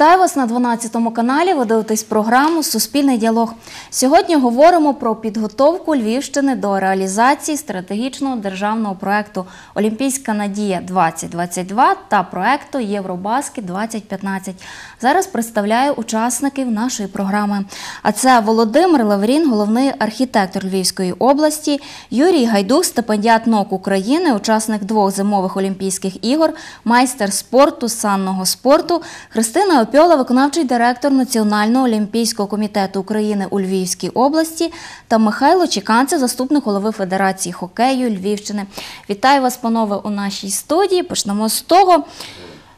Вітаю вас на 12 каналі. Ви дивитесь програму Суспільний діалог. Сьогодні говоримо про підготовку Львівщини до реалізації стратегічного державного проекту Олімпійська надія 2022 та проекту Євробаскет 2015. Зараз представляю учасників нашої програми. А це Володимир Лаврін, головний архітектор Львівської області, Юрій Гайдук, стипендіат НОК України, учасник двох зимових Олімпійських ігор, майстер спорту санного спорту, Христина Опьола, виконавчий директор Національного олімпійського комітету України у Львівській області та Михайло Чіканце, заступник голови Федерації хокею Львівщини. Вітаю вас, панове, у нашій студії. Почнемо з того.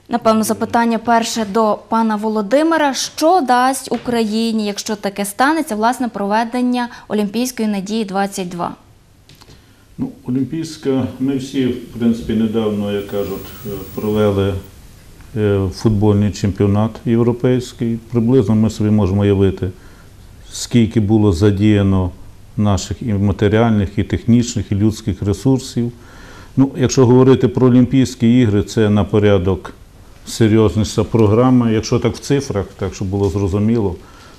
Напевно, запитання перше до пана Володимира: що дасть Україні, якщо таке станеться, власне проведення Олімпійської надії 22 Ну, Олімпійська, ми всі, в принципі, недавно, як кажуть, е, провели футбольний чемпіонат європейський. Приблизно ми собі можемо уявити, скільки було задіяно наших і матеріальних, і технічних, і людських ресурсів. Ну, якщо говорити про Олімпійські ігри, це на порядок серйозніша програма. Якщо так в цифрах, так щоб було зрозуміло,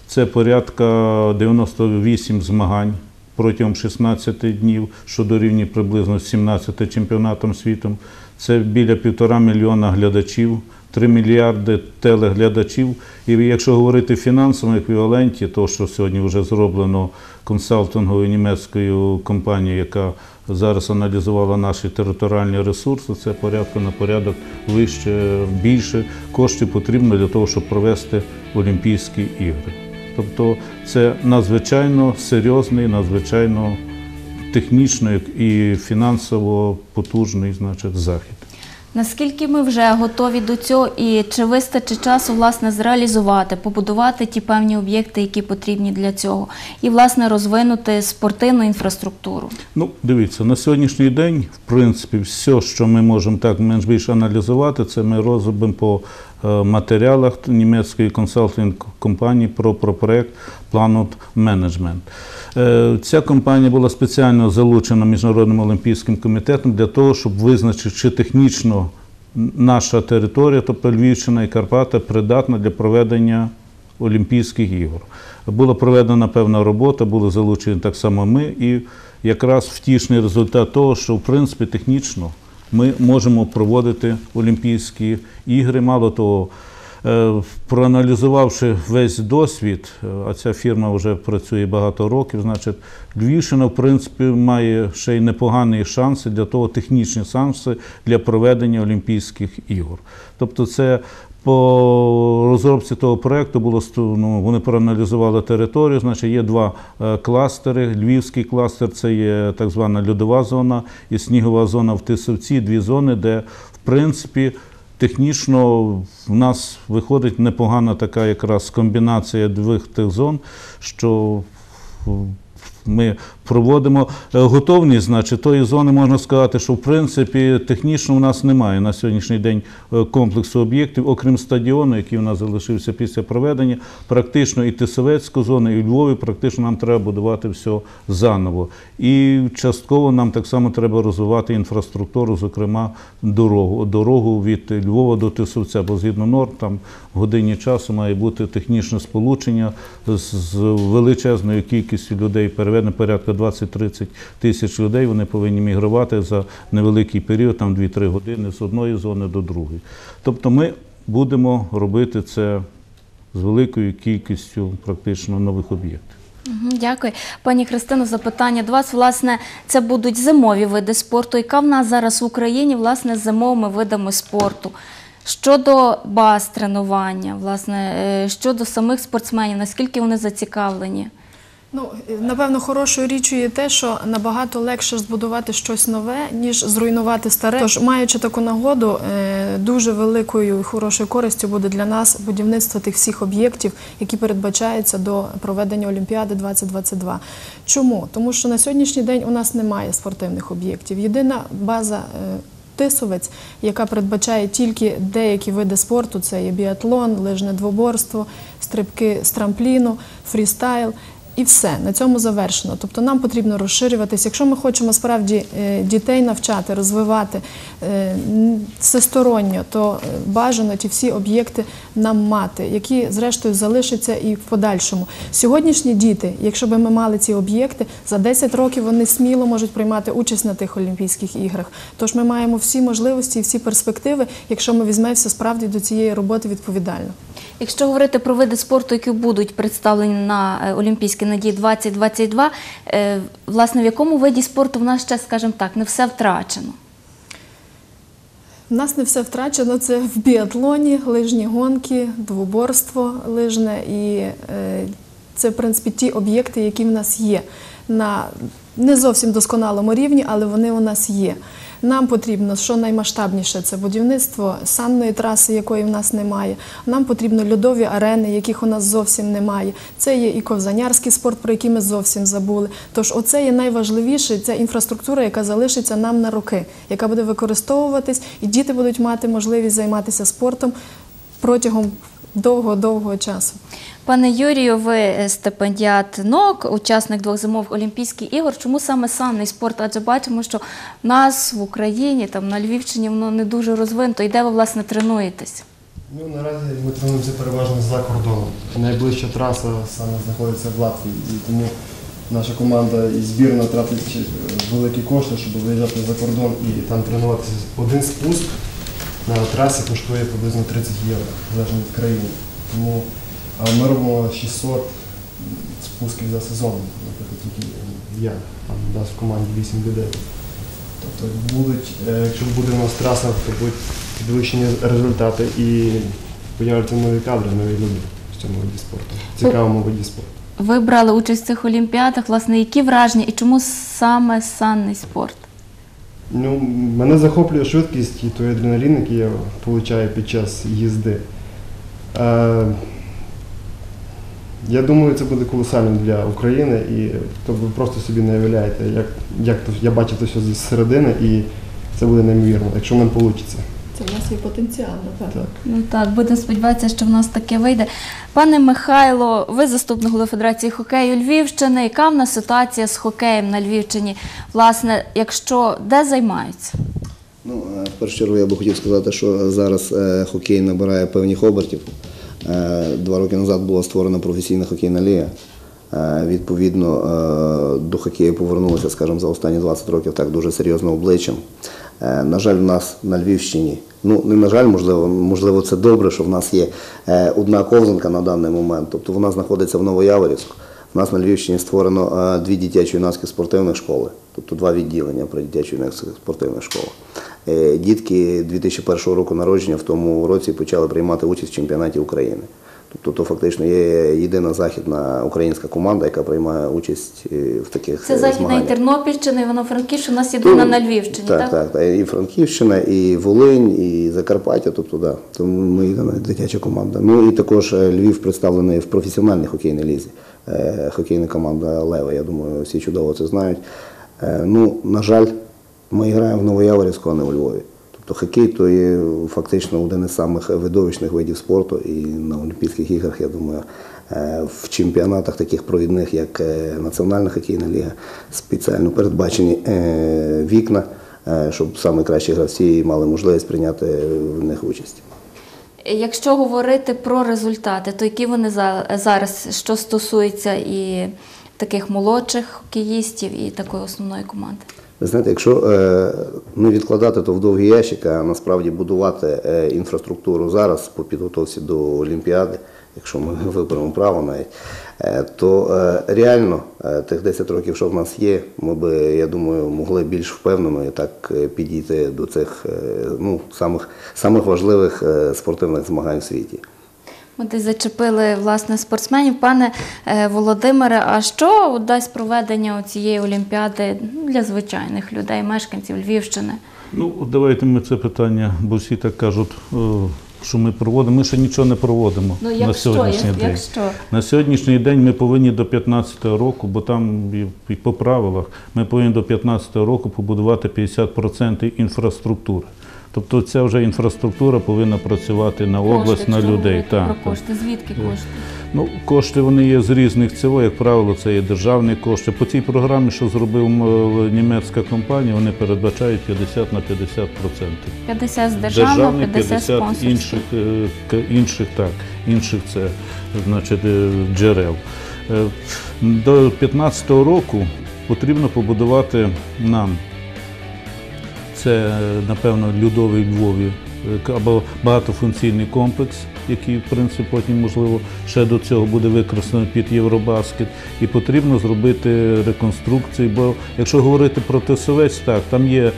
це порядка 98 змагань протягом 16 днів, що дорівнює приблизно 17 чемпіонатом світу. Це біля півтора мільйона глядачів, 3 мільярди телеглядачів. І якщо говорити в фінансовому еквіваленті, то що сьогодні вже зроблено консалтинговою німецькою компанією, яка зараз аналізувала наші територіальні ресурси, це порядку на порядок вище, більше коштів потрібно для того, щоб провести Олімпійські ігри. Тобто це надзвичайно серйозний, надзвичайно технічно і фінансово потужний значить, захід. Наскільки ми вже готові до цього, і чи вистачить часу власне зреалізувати, побудувати ті певні об'єкти, які потрібні для цього, і власне розвинути спортивну інфраструктуру? Ну, дивіться, на сьогоднішній день, в принципі, все, що ми можемо так менш більше аналізувати, це ми розробимо по матеріалах німецької консалтинг компанії про, про проект Planet Management. Е, Ця компанія була спеціально залучена Міжнародним олімпійським комітетом для того, щоб визначити, чи технічно наша територія, тобто Львівщина і Карпати, придатна для проведення Олімпійських ігор. Була проведена певна робота, були залучені так само ми, і якраз втішний результат того, що в принципі технічно ми можемо проводити Олімпійські ігри. Мало того, проаналізувавши весь досвід, е, а ця фірма вже працює багато років, значить, Львівщина, в принципі, має ще й непогані шанси для того, технічні шанси для проведення Олімпійських ігор. Тобто, це по розробці того проєкту було ну, вони проаналізували територію. Значить, є два е, кластери. Львівський кластер це є так звана льодова зона і снігова зона в Тисовці, дві зони, де в принципі. Технічно в нас виходить непогана така якраз комбінація двох тих зон, що ми проводимо е, готовність, значить, тої зони можна сказати, що в принципі технічно в нас немає на сьогоднішній день е, комплексу об'єктів, окрім стадіону, який у нас залишився після проведення. Практично і Тисовецьку зону, і Львові практично нам треба будувати все заново. І частково нам так само треба розвивати інфраструктуру, зокрема дорогу. Дорогу від Львова до Тисовця, бо згідно норм, там в годині часу має бути технічне сполучення з величезною кількістю людей переведено порядка 20-30 тисяч людей. Вони повинні мігрувати за невеликий період, там 2-3 години з одної зони до другої. Тобто ми будемо робити це з великою кількістю практично нових об'єктів. Дякую. Пані Христино, запитання до вас. Власне, це будуть зимові види спорту. Яка в нас зараз в Україні власне, з зимовими видами спорту? Щодо баз тренування, власне, е, щодо самих спортсменів, наскільки вони зацікавлені? Ну, напевно, хорошою річчю є те, що набагато легше збудувати щось нове, ніж зруйнувати старе. Тож, маючи таку нагоду, е, дуже великою і хорошою користю буде для нас будівництво тих всіх об'єктів, які передбачаються до проведення Олімпіади 2022. Чому? Тому що на сьогоднішній день у нас немає спортивних об'єктів. Єдина база. Е, Тисовець, яка передбачає тільки деякі види спорту: це є біатлон, лижне двоборство, стрибки з трампліну, фрістайл. І все на цьому завершено. Тобто нам потрібно розширюватись. Якщо ми хочемо справді е, дітей навчати, розвивати е, всесторонньо, то е, бажано ті всі об'єкти нам мати, які зрештою залишаться і в подальшому. Сьогоднішні діти, якщо би ми мали ці об'єкти, за 10 років вони сміло можуть приймати участь на тих Олімпійських іграх. Тож ми маємо всі можливості і всі перспективи, якщо ми візьмемося справді до цієї роботи відповідально. Якщо говорити про види спорту, які будуть представлені на е, Олімпійській надії 2022, е, власне, в якому виді спорту в нас ще, скажімо так, не все втрачено? У нас не все втрачено. Це в біатлоні, лижні гонки, двоборство лижне і е, це, в принципі, ті об'єкти, які в нас є на не зовсім досконалому рівні, але вони у нас є. Нам потрібно що наймасштабніше це будівництво санної траси, якої в нас немає. Нам потрібно льодові арени, яких у нас зовсім немає. Це є і ковзанярський спорт, про який ми зовсім забули. Тож, оце є найважливіше, ця інфраструктура, яка залишиться нам на роки, яка буде використовуватись, і діти будуть мати можливість займатися спортом протягом довго-довгого часу. Пане Юрію, ви е, стипендіат НОК, учасник двох зимових Олімпійських ігор. Чому саме санний спорт? Адже бачимо, що в нас в Україні, там на Львівщині, воно не дуже розвинуто. І де ви власне тренуєтесь? Ну, наразі ми тренуємося переважно за кордоном. Найближча траса саме знаходиться в Латвії, і тому наша команда і збірна тратить е, великі кошти, щоб виїжджати за кордон і там тренуватися. Один спуск на трасі коштує приблизно 30 євро, залежно від країни. Тому ми робимо 600 спусків за сезон, наприклад, тільки я, там у нас в команді 8 людей. Тобто будуть, е, якщо буде у нас траса, то будуть підвищені результати і появляться нові кадри, нові люди в цьому виді спорту, цікавому виді спорту. Ви брали участь в цих олімпіадах. Власне, які враження і чому саме санний спорт? Ну, мене захоплює швидкість і той адреналін, який я отримую під час їзди. Е, я думаю, це буде колосальним для України, і то ви просто собі не уявляєте, як, як то, я бачу це все зі середини, і це буде неймовірно, якщо нам вийде. Є потенціал, напевно. Так. Ну так, будемо сподіватися, що в нас таке вийде. Пане Михайло, ви заступник голови Федерації хокею Львівщини. Яка в нас ситуація з хокеєм на Львівщині? Власне, якщо де займаються? Ну, е, в першу чергу я би хотів сказати, що зараз е, хокей набирає певних обертів. Е, Два роки назад була створена професійна хокейна ліга. Е, Відповідно, е, до хокею повернулося, скажімо, за останні 20 років так дуже серйозно обличчям. Е, На жаль, в нас на Львівщині, ну не на жаль, можливо, можливо, це добре, що в нас є одна ковзанка на даний момент. Тобто вона знаходиться в Новояворівську. У нас на Львівщині створено дві дитячо-юнацькі спортивних школи, тобто два відділення при дитячо-юнацьких спортивних школах. Дітки 2001 року народження в тому році почали приймати участь в чемпіонаті України. Тобто то фактично є єдина західна українська команда, яка приймає участь е, в таких Це е, Західна і. Тернопільщина, Івано-Франківщина, у нас єдина Ну, на Львівщині, так? так? Так, так. І Франківщина, і Волинь, і Закарпаття, тобто да. Тому ми єдина дитяча команда. Ну і також е, Львів представлений в професіональній хокейній лізі. Хокейна команда Лева, я думаю, всі чудово це знають. Ну, на жаль, ми граємо в Новояворівську, а не у Львові. Тобто хокей то є фактично один із самих видовищних видів спорту. І на Олімпійських іграх, я думаю, е, в чемпіонатах таких провідних, як е, Національна хокейна ліга, спеціально передбачені е, вікна, щоб найкращі гравці мали можливість прийняти в них участь. Якщо говорити про результати, то які вони зараз, що стосується і таких молодших хокеїстів, і такої основної команди? Ви знаєте, якщо не відкладати то в довгий ящик, а насправді будувати е, інфраструктуру зараз по підготовці до Олімпіади, якщо ми виберемо право навіть, е, то е, реально тих 10 років, що в нас є, ми би, я думаю, могли більш впевнено і так підійти до цих ну, самих, самих важливих спортивних змагань в світі. Ми десь зачепили власне спортсменів. Пане е, Володимире, а що дасть проведення цієї олімпіади для звичайних людей, мешканців Львівщини? Ну, давайте ми це питання, бо всі так кажуть, е, що ми проводимо. Ми ще нічого не проводимо Ну, на сьогоднішній як- день. якщо? На сьогоднішній день ми повинні до 15-го року, бо там і- і по правилах, ми повинні до 15-го року побудувати 50% інфраструктури. Тобто ця вже інфраструктура повинна працювати на область, Кошти, на людей. Так, про так. кошти. Звідки кошти? Ну, кошти вони є з різних цього, як правило, це є державні кошти. По цій програмі, що зробив німецька компанія, вони передбачають 50 на 50 процентів. 50 з державного, 50, 50 спонсорських. інших, е, інших, так, інших це значить, е, джерел. Е, До 2015 року потрібно побудувати нам це, напевно, Людовий Львові е, або багатофункційний комплекс, який, в принципі, потім, можливо, ще до цього буде використано під Євробаскет. І потрібно зробити реконструкцію. Бо якщо говорити про Тесовець, так, там є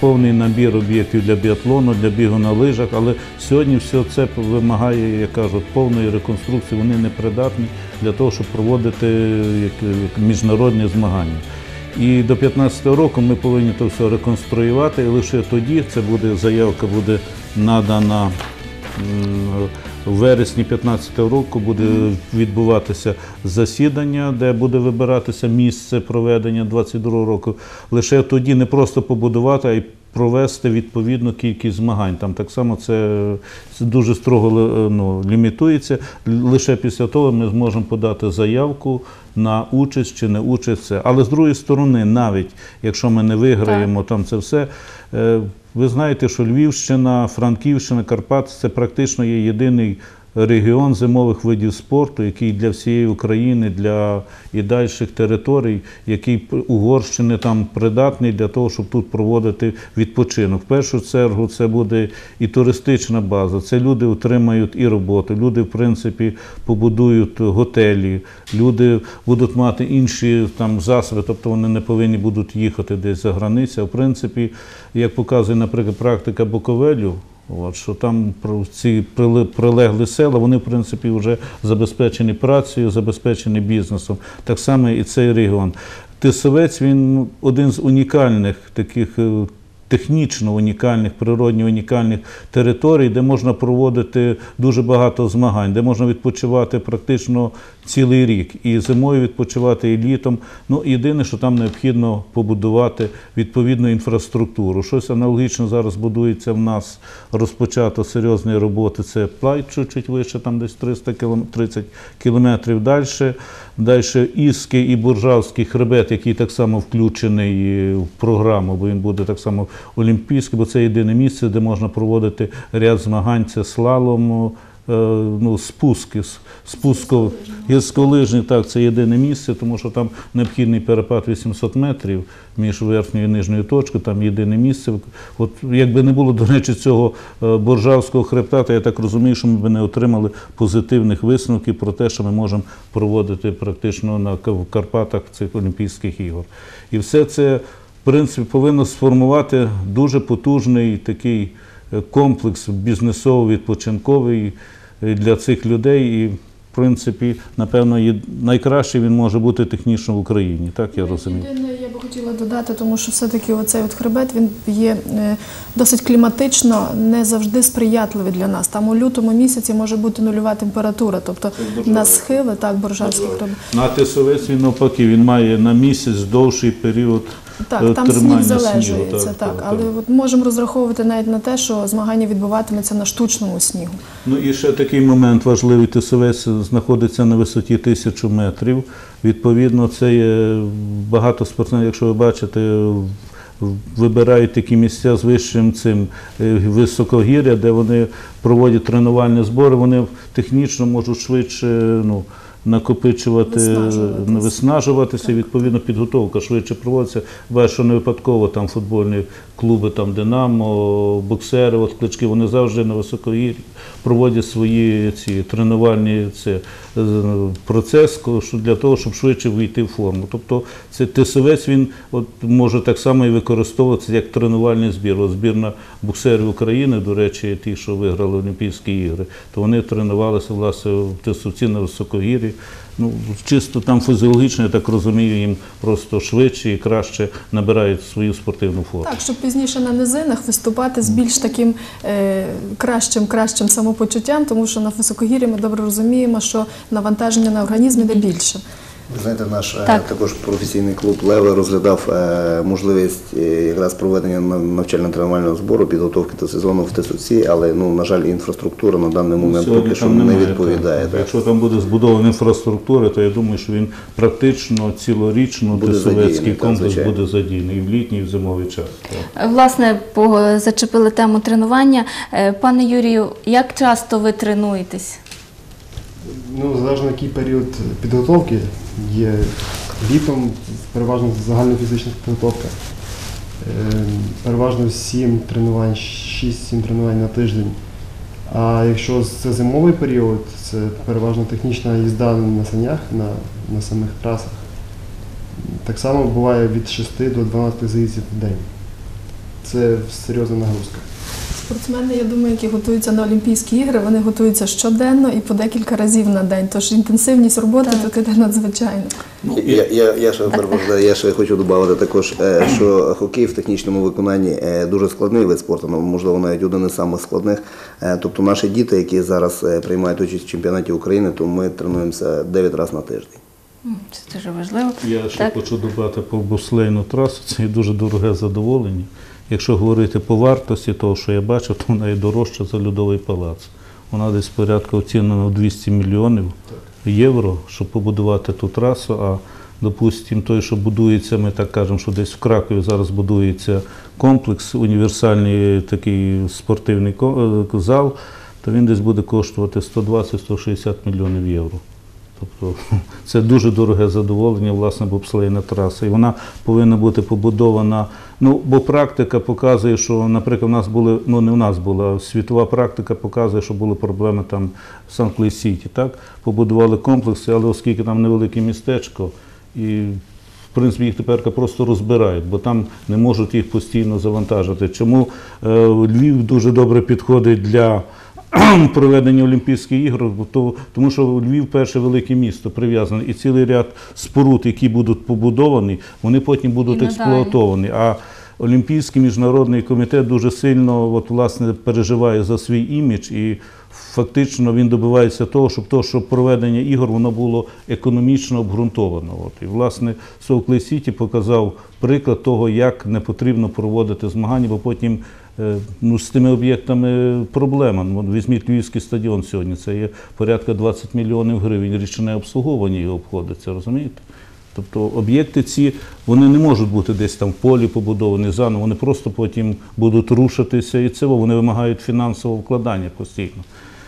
повний набір об'єктів для біатлону, для бігу на лижах, але сьогодні все це вимагає, як кажуть, повної реконструкції. Вони не придатні для того, щоб проводити міжнародні змагання. І до 2015 року ми повинні це все реконструювати, і лише тоді це буде заявка буде надана в вересні 2015 року буде відбуватися засідання, де буде вибиратися місце проведення 22 року. Лише тоді не просто побудувати, а й провести відповідну кількість змагань. Там так само це, дуже строго ну, лімітується. Лише після того ми зможемо подати заявку на участь чи не участь. це. Але з другої сторони, навіть якщо ми не виграємо там це все. е, Ви знаєте, що Львівщина, Франківщина, Карпат це практично є єдиний регіон зимових видів спорту, який для всієї України, для і дальших територій, який Угорщини там придатний для того, щоб тут проводити відпочинок. В першу чергу це буде і туристична база. Це люди отримають і роботу. Люди, в принципі, побудують готелі, люди будуть мати інші там засоби, тобто вони не повинні будуть їхати десь за границю. В принципі, як показує, наприклад, практика Буковелю. От, що там ці прилеглі села, вони в принципі вже забезпечені працею, забезпечені бізнесом. Так само і цей регіон. Тисовець він один з унікальних таких. Технічно унікальних, природньо унікальних територій, де можна проводити дуже багато змагань, де можна відпочивати практично цілий рік. І зимою відпочивати, і літом. Ну, єдине, що там необхідно побудувати відповідну інфраструктуру. Щось аналогічно зараз будується в нас, розпочато серйозні роботи. Це плайт чуть-чуть вище, там десь 300 кілом- 30 кілометрів далі. Далі Іски і Буржавський хребет, який так само включений е, в програму, бо він буде так само олімпійський, бо це єдине місце, де можна проводити ряд змагань. Це слалом, е, ну, спуски, с- спускових, гірськолижні, так, це єдине місце, тому що там необхідний перепад 800 метрів між верхньою і нижньою точкою, там єдине місце. От якби не було, до речі, цього е, Боржавського хребта, то я так розумію, що ми б не отримали позитивних висновків про те, що ми можемо проводити практично на в Карпатах цих Олімпійських ігор. І все це, в принципі, повинно сформувати дуже потужний такий е, комплекс бізнесово-відпочинковий е, для цих людей. І, в принципі, напевно, є- найкраще він може бути технічно в Україні, так я розумію. Єдине, я би хотіла додати, тому що все-таки оцей от хребет він є е, досить кліматично, не завжди сприятливий для нас. Там у лютому місяці може бути нульова температура, тобто на схили, так, Боржавський хребет. На Тисовець він навпаки, він має на місяць довший період е, Так, там сніг залежується, Так, так, так, але так. от можемо розраховувати навіть на те, що змагання відбуватиметься на штучному снігу. Ну і ще такий момент важливий. Тисовець знаходиться на висоті тисячу метрів. Відповідно, це є багато спортсменів, якщо ви бачите, вибирають такі місця з вищим цим е, високогір'я, де вони проводять тренувальні збори, вони технічно можуть швидше ну, накопичувати, виснажуватися. виснажуватися, відповідно, підготовка швидше проводиться. Бачу, що не випадково там футбольні клуби, там Динамо, боксери, от клички, вони завжди на високогір'ї проводять свої ці тренувальні це, процес що- для того, щоб швидше вийти в форму. Тобто це тисовець він от, може так само і використовуватися як тренувальний збір. От збірна буксерів України, до речі, ті, що виграли Олімпійські ігри, то вони тренувалися власне в тисовці на високогір'ї. Ну, чисто там фізіологічно, я так розумію, їм просто швидше і краще набирають свою спортивну форму. Так, щоб пізніше на низинах виступати з більш таким е, кращим, кращим самопочуттям, тому що на високогір'ї ми добре розуміємо, що навантаження на організм іде більше. Ви знаєте, наш е, Так. також професійний клуб Леви розглядав е, можливість е, якраз проведення на- навчально-тренувального збору, підготовки до сезону в Тисоці, але ну на жаль, інфраструктура на даний момент Сьогодні поки що там не немає, відповідає. так. так. Якщо там буде збудована інфраструктура, то я думаю, що він практично цілорічно Тисовецький задіяний, так, буде задіяний і в літній, і в зимовий час. так. Власне, по- зачепили тему тренування. Пане Юрію, як часто ви тренуєтесь? Ну, залежно який період підготовки є літом, переважно загальнофізична підготовка. Е, Переважно 7 тренувань, 6-7 тренувань на тиждень. А якщо це зимовий період, це переважно технічна їзда на санях на, на самих трасах. Так само буває від 6 до 12 заїздів в день. Це серйозна нагрузка. Спортсмени, я думаю, які готуються на Олімпійські ігри, вони готуються щоденно і по декілька разів на день. Тож інтенсивність роботи Так. тут іде надзвичайно. Я, я, я, ще, перепрошую, я ще хочу додати також, е, що хокей в технічному виконанні е, дуже складний вид спорту, ну, можливо, навіть один із самих складних. Е, Тобто наші діти, які зараз приймають участь в чемпіонаті України, то ми тренуємося 9 разів на тиждень. Це дуже важливо. Я ще Так. хочу додати по буслейну трасу, це є дуже дороге задоволення. Якщо говорити по вартості того, що я бачив, то вона є дорожча за льодовий палац. Вона десь порядка оцінена в 200 мільйонів євро, щоб побудувати ту трасу. А допустимо, той, що будується, ми так кажемо, що десь в Кракові зараз будується комплекс, універсальний такий спортивний е, зал, то він десь буде коштувати 120-160 мільйонів євро. Тобто це дуже дороге задоволення, власне, бобслейна траса. І вона повинна бути побудована. Ну, бо практика показує, що, наприклад, у нас були, ну не у нас була, а світова практика показує, що були проблеми там в Сан-Клей Сіті. Так? Побудували комплекси, але оскільки там невелике містечко, і в принципі їх тепер просто розбирають, бо там не можуть їх постійно завантажити. Чому е, Львів дуже добре підходить для проведення Олімпійських ігор, то, тому що Львів перше велике місто прив'язане, і цілий ряд споруд, які будуть побудовані, вони потім будуть експлуатовані. А Олімпійський міжнародний комітет дуже сильно от, власне, переживає за свій імідж і фактично він добивається того, щоб то, щоб проведення ігор воно було економічно обґрунтовано. От. І власне Соуклей Сіті показав приклад того, як не потрібно проводити змагання, бо потім ну, з тими об'єктами проблема. Ну, Візьміть Львівський стадіон сьогодні, це є порядка 20 мільйонів гривень річне обслуговування його обходиться, розумієте? Тобто об'єкти ці вони не можуть бути десь там в полі побудовані заново, вони просто потім будуть рушитися і це вони вимагають фінансового вкладання постійно.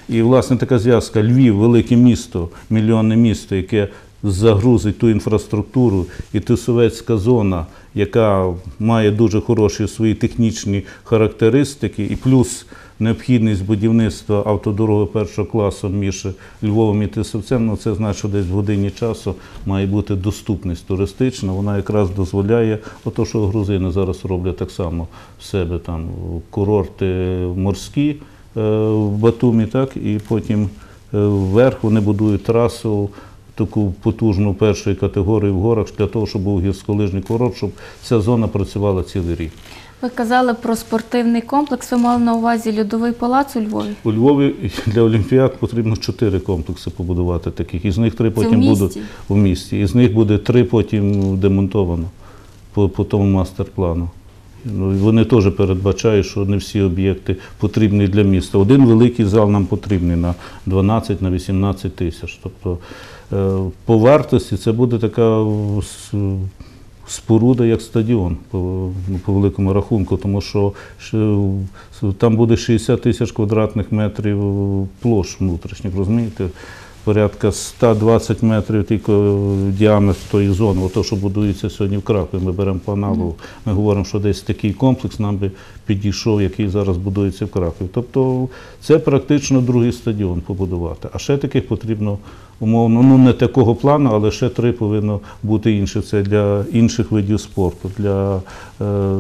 І власне така зв'язка Львів, велике місто, мільйонне місто, яке загрузить ту інфраструктуру, і Тисовецька зона, яка має дуже хороші свої технічні характеристики, і плюс необхідність будівництва автодороги першого класу між Львовом і Тисовцем, ну це значить, що десь в годині часу має бути доступність туристична. Вона якраз дозволяє, ото що грузини зараз роблять так само в себе там курорти морські е, в Батумі, так і потім е, вверх вони будують трасу. Таку потужну першої категорії в горах для того, щоб був гірськолижний курорт, щоб ця зона працювала цілий рік. Ви казали про спортивний комплекс. Ви мали на увазі льодовий палац у Львові? У Львові для Олімпіад потрібно чотири комплекси побудувати таких. Із них три Це потім в місті? будуть у місті. Із них буде три потім демонтовано по, по тому мастер-плану. Ну, вони теж передбачають, що не всі об'єкти потрібні для міста. Один великий зал нам потрібний на 12 на 18 тисяч. Тобто е, по вартості це буде така споруда, як стадіон ну, по великому рахунку, тому що там буде 60 тисяч квадратних метрів площ внутрішніх, розумієте? Порядка 120 метрів тільки діаметр тої зони, ото, що будується сьогодні в Кракові, ми беремо по аналогу. Ми говоримо, що десь такий комплекс нам би підійшов, який зараз будується в Кракові. Тобто це практично другий стадіон побудувати. А ще таких потрібно умовно, ну не такого плану, але ще три повинно бути інше. Це для інших видів спорту. Для, е,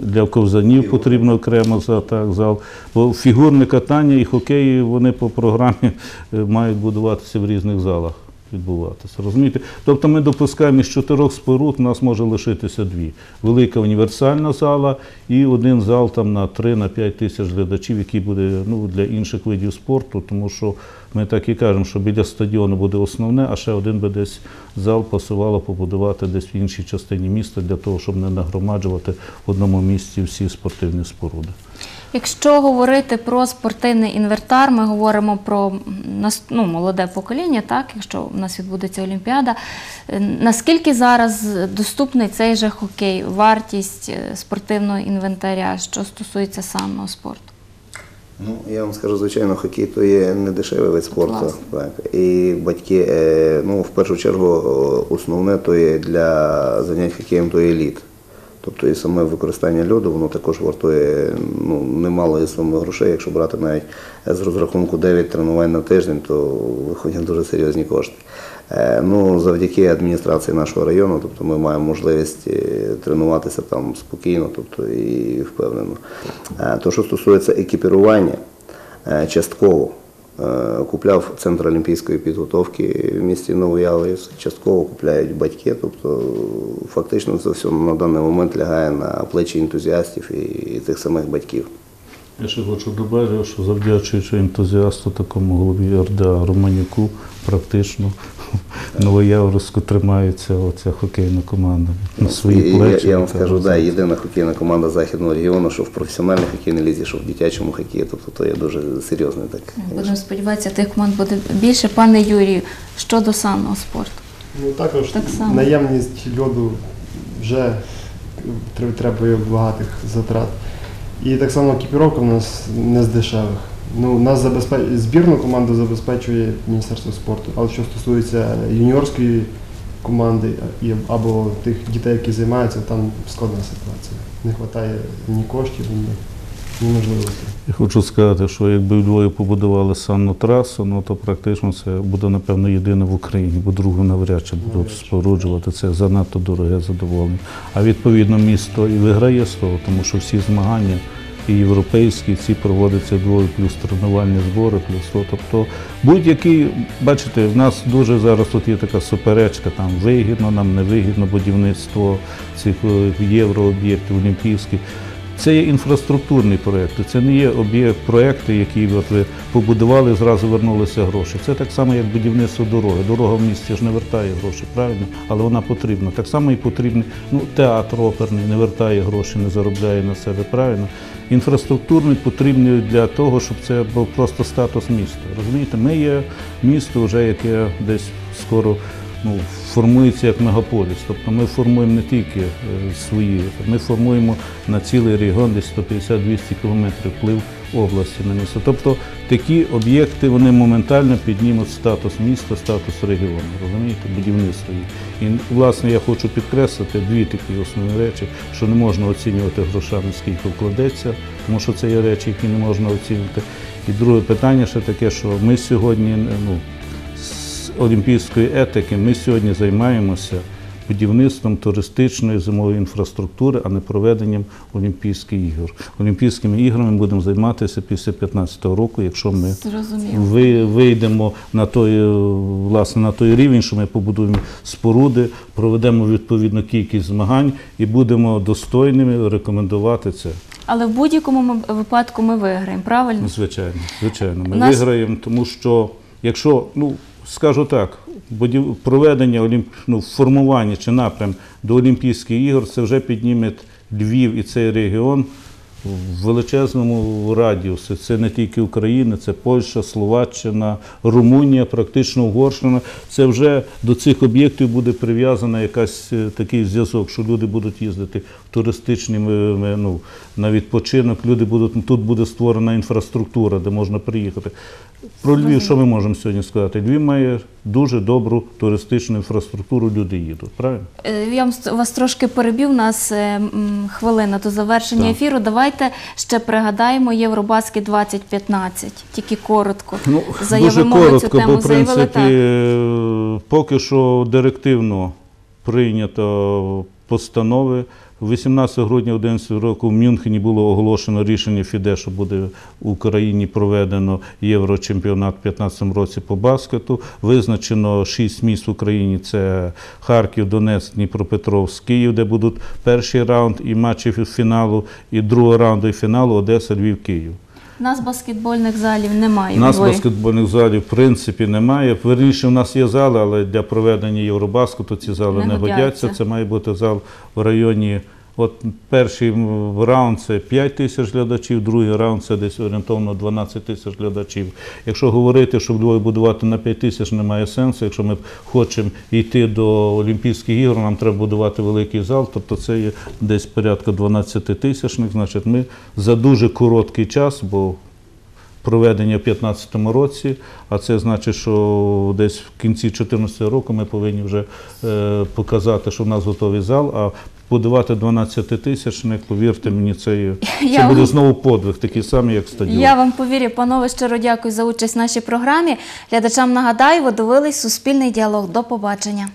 для ковзанів потрібно окремо за так, зал. Бо фігурне катання і хокей вони по програмі е, мають будуватися в різних залах. Відбуватися. Розумієте? Тобто ми допускаємо із чотирьох споруд, у нас може лишитися дві. Велика універсальна зала і один зал там на 3-5 тисяч глядачів, який буде ну, для інших видів спорту, тому що ми так і кажемо, що біля стадіону буде основне, а ще один би десь зал пасувало побудувати десь в іншій частині міста для того, щоб не нагромаджувати в одному місці всі спортивні споруди. Якщо говорити про спортивний інвентар, ми говоримо про ну, молоде покоління, так, якщо у нас відбудеться Олімпіада. Е, Наскільки зараз доступний цей же хокей, вартість е, спортивного інвентаря, що стосується самого спорту? Ну, я вам скажу, звичайно, хокей то є не дешевий вид спорту. Так. І батьки, е, ну, в першу чергу, основне то є для занять хокеєм то є лід. Тобто і саме використання льоду, воно також вартує ну, немало і суми грошей. Якщо брати навіть з розрахунку 9 тренувань на тиждень, то виходять дуже серйозні кошти. Е, Ну, завдяки адміністрації нашого району, тобто ми маємо можливість е, тренуватися там спокійно, тобто і впевнено. Е, То, що стосується екіпірування, частково купляв центр олімпійської підготовки в місті Новояворівськ, частково купляють батьки, тобто фактично це все на даний момент лягає на плечі ентузіастів і тих самих батьків. Я ще хочу додати, що завдячуючи ентузіасту такому голові РДА Романюку, практично Новояворівську тримається оця хокейна команда на свої плечі. я, я вам скажу, да, єдина хокейна команда західного регіону, що в професіональній хокейній лізі, що в дитячому хокеї, тобто то є дуже серйозний так. Будемо сподіватися, тих команд буде більше. Пане Юрію, щодо самого спорту. Ну також Так само. наявність льоду вже тр- требує багатих затрат. І так само екіпіровка в нас не з дешевих. Ну, нас забезпеч... збірну команду забезпечує Міністерство спорту. Але що стосується юніорської команди або тих дітей, які займаються, там складна ситуація. Не вистачає ні коштів, ні, ні можливостей. Я хочу сказати, що якби в Львові побудували санну трасу, ну то практично це буде, напевно, єдине в Україні, бо другу навряд чи будуть споруджувати. Це занадто дороге задоволення. А відповідно місто і виграє з того, тому що всі змагання і європейські, ці проводяться Львові, плюс тренувальні збори, плюс то. Тобто будь-який, бачите, в нас дуже зараз тут є така суперечка, там вигідно, нам не вигідно будівництво цих е, єврооб'єктів, олімпійських. Це є інфраструктурні проекти, це не є об'єкт проекти, які от ви побудували, зразу вернулися гроші. Це так само, як будівництво дороги. Дорога в місті ж не вертає гроші, правильно, але вона потрібна. Так само і потрібний ну, театр оперний не вертає гроші, не заробляє на себе, правильно. Інфраструктурний потрібний для того, щоб це був просто статус міста. Розумієте, ми є місто, вже яке десь скоро ну, формується як мегаполіс. Тобто ми формуємо не тільки е, свої, ми формуємо на цілий регіон десь 150-200 кілометрів вплив області на місто. Тобто такі об'єкти вони моментально піднімуть статус міста, статус регіону, розумієте, будівництво. І власне я хочу підкреслити дві такі основні речі, що не можна оцінювати грошами, скільки вкладеться, тому що це є речі, які не можна оцінити. І друге питання ще таке, що ми сьогодні ну, олімпійської етики ми сьогодні займаємося будівництвом туристичної зимової інфраструктури, а не проведенням Олімпійських ігор. Олімпійськими іграми ми будемо займатися після 2015 року, якщо ми Зрозуміло. ви- вийдемо на той, власне, на той рівень, що ми побудуємо споруди, проведемо відповідну кількість змагань і будемо достойними рекомендувати це. Але в будь-якому випадку ми виграємо, правильно? Звичайно, звичайно. Ми Нас- виграємо, тому що якщо, ну скажу так, проведення ну, формування чи напрям до Олімпійських ігор, це вже підніме Львів і цей регіон в величезному радіусі. Це не тільки Україна, це Польща, Словаччина, Румунія, практично Угорщина. Це вже до цих об'єктів буде прив'язана якась е, такий зв'язок, що люди будуть їздити туристичні е, е, ну, на відпочинок. Люди будуть тут буде створена інфраструктура, де можна приїхати. Про Львів, що ми можемо сьогодні сказати? Львів має дуже добру туристичну інфраструктуру, люди їдуть, правильно? Е, Я вас трошки перебив, у нас хвилина до завершення Так. ефіру. Давайте ще пригадаємо Євробаскет 2015. Тільки коротко. Ну, Заявимо дуже коротко, цю тему, бо в заявили принципі так. поки що директивно прийнято постанови 18 грудня 2011 року в Мюнхені було оголошено рішення ФІДЕ, що буде в Україні проведено Єврочемпіонат у 2015 році по баскету. Визначено 6 міст в Україні: це Харків, Донецьк, Дніпропетровськ, Київ, де будуть перший раунд і матчі фіналу, і другого раунду і фіналу Одеса, Львів, Київ. У нас баскетбольних залів немає. У нас Львові. баскетбольних залів в принципі немає. Верніше, у нас є зали, але для проведення Євробаскету ці зали Не не, годяться. Це має бути зал в районі. От перший раунд це 5 тисяч глядачів, другий раунд це десь орієнтовно 12 тисяч глядачів. Якщо говорити, що вдвоє будувати на 5 тисяч немає сенсу. Якщо ми хочемо йти до Олімпійських ігор, нам треба будувати великий зал, тобто це є десь порядка 12 тисячних. Значить, ми за дуже короткий час, бо проведення в 2015 році, а це значить, що десь в кінці 2014 року ми повинні вже е, показати, що в нас готовий зал. А будувати 12 тисячник, повірте мені, це, Я це буде знову подвиг, такий самий, як стадіон. Я вам повірю, панове, щиро дякую за участь в нашій програмі. Глядачам нагадаю, ви дивились суспільний діалог. До побачення.